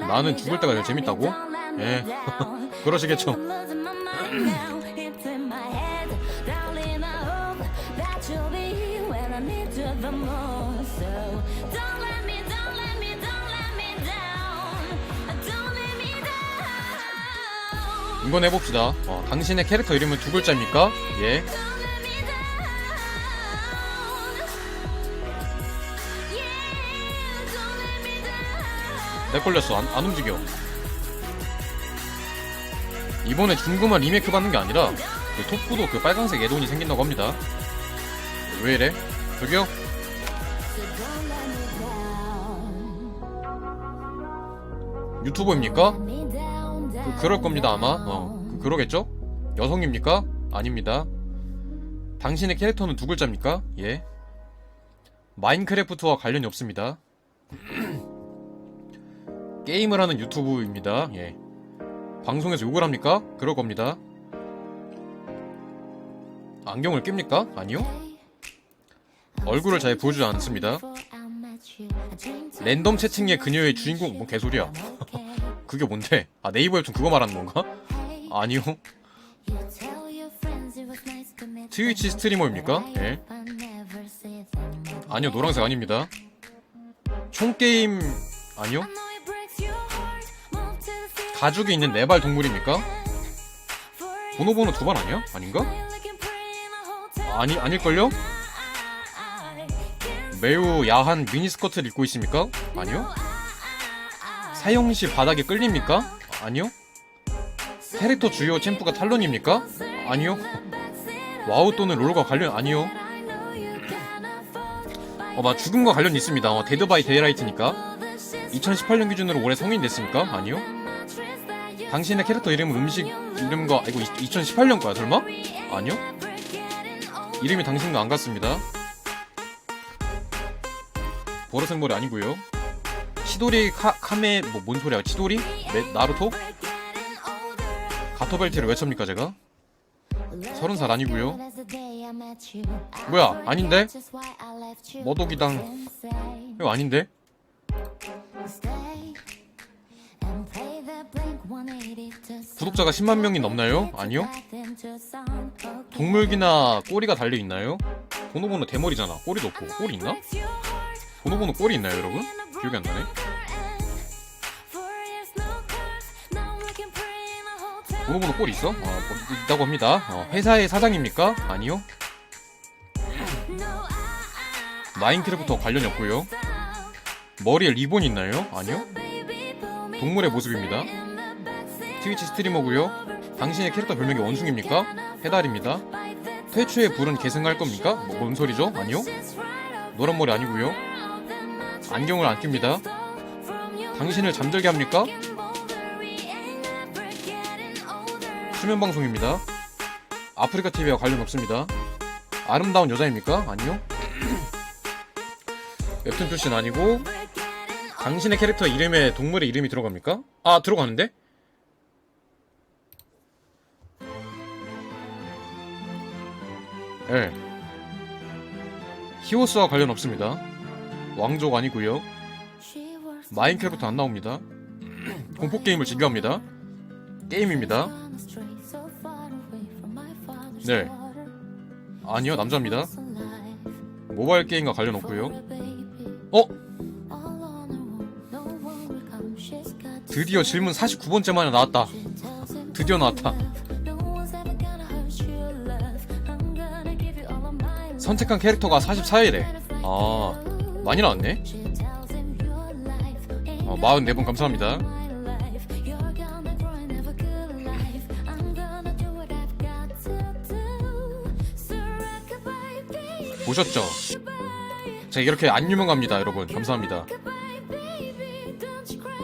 나는 죽을 때가 제일 재밌다고? 예. 그러시겠죠. 이번 해봅시다. 어, 당신의 캐릭터 이름은 두 글자입니까? 예. 내 걸렸어. 안, 안 움직여. 이번에 중구만 리메이크 받는 게 아니라 그 톱구도 그 빨간색 애돈이 생긴다고 합니다. 왜 이래? 저기요? 유튜버입니까? 그, 그럴 겁니다 아마. 어, 그, 그러겠죠? 여성입니까? 아닙니다. 당신의 캐릭터는 두 글자입니까? 예. 마인크래프트와 관련이 없습니다. 게임을 하는 유튜브입니다. 예. 방송에서 욕을 합니까? 그럴 겁니다. 안경을 낍니까? 아니요. 얼굴을 잘 보여주지 않습니다. 랜덤 채팅의 그녀의 주인공 뭔 개소리야. 그게 뭔데? 아 네이버 웹툰 그거 말하는 건가? 아니요. 트위치 스트리머입니까? 예. 아니요 노란색 아닙니다. 총게임 아니요? 가죽이 있는 네발 동물입니까? 번호 두발 아니야? 아닌가? 아니 아닐걸요? 매우 야한 미니스커트를 입고 있습니까? 아니요? 사용 시 바닥에 끌립니까? 아니요? 캐릭터 주요 챔프가 탈론입니까? 아니요? 와우 또는 롤과 관련 아니요? 어, 막 죽음과 관련 있습니다. 어, 데드 바이 데이라이트니까. 2018년 기준으로 올해 성인 됐습니까? 아니요? 당신의 캐릭터 이름은 음식 이름과 아, 이거 2018년 거야 설마? 아니요? 이름이 당신과 안 같습니다. 보라색 머리 아니고요. 치도리 카, 카메 뭐 뭔 소리야? 치도리? 메, 나루토? 가토벨트를 왜 찹니까 제가? 서른 살 아니고요. 뭐야? 아닌데? 머독이당 이거 아닌데? 구독자가 10만 명이 넘나요? 아니요. 동물기나 꼬리가 달려 있나요? 보노보노 대머리잖아. 꼬리도 없고 꼬리 있나? 보노보노 꼬리 있나요, 여러분? 기억이 안 나네. 보노보노 꼬리 있어? 아, 뭐 있다고 합니다. 어, 회사의 사장입니까? 아니요. 마인크래프트 관련이 없고요. 머리에 리본 있나요? 아니요. 동물의 모습입니다. 트위치 스트리머고요. 당신의 캐릭터 별명이 원숭입니까? 해달입니다. 퇴추의 불은 계승할 겁니까? 뭐, 뭔 소리죠? 아니요. 노란 머리 아니고요. 안경을 안 낍니다. 당신을 잠들게 합니까? 수면 방송입니다. 아프리카 TV와 관련 없습니다. 아름다운 여자입니까? 아니요. 웹툰 출신 아니고 당신의 캐릭터 이름에 동물의 이름이 들어갑니까? 아 들어가는데? 예. 히오스와 관련 없습니다. 왕족 아니고요. 마인크래프트 안 나옵니다. 공포 게임을 즐겨합니다. 게임입니다. 네. 아니요 남자입니다. 모바일 게임과 관련 없고요. 어? 드디어 질문 49번째 만에 나왔다. 드디어 나왔다. 선택한 캐릭터가 44회래. 아, 많이 나왔네. 어, 44분 감사합니다. 보셨죠? 제가 이렇게 안 유명합니다, 여러분. 감사합니다.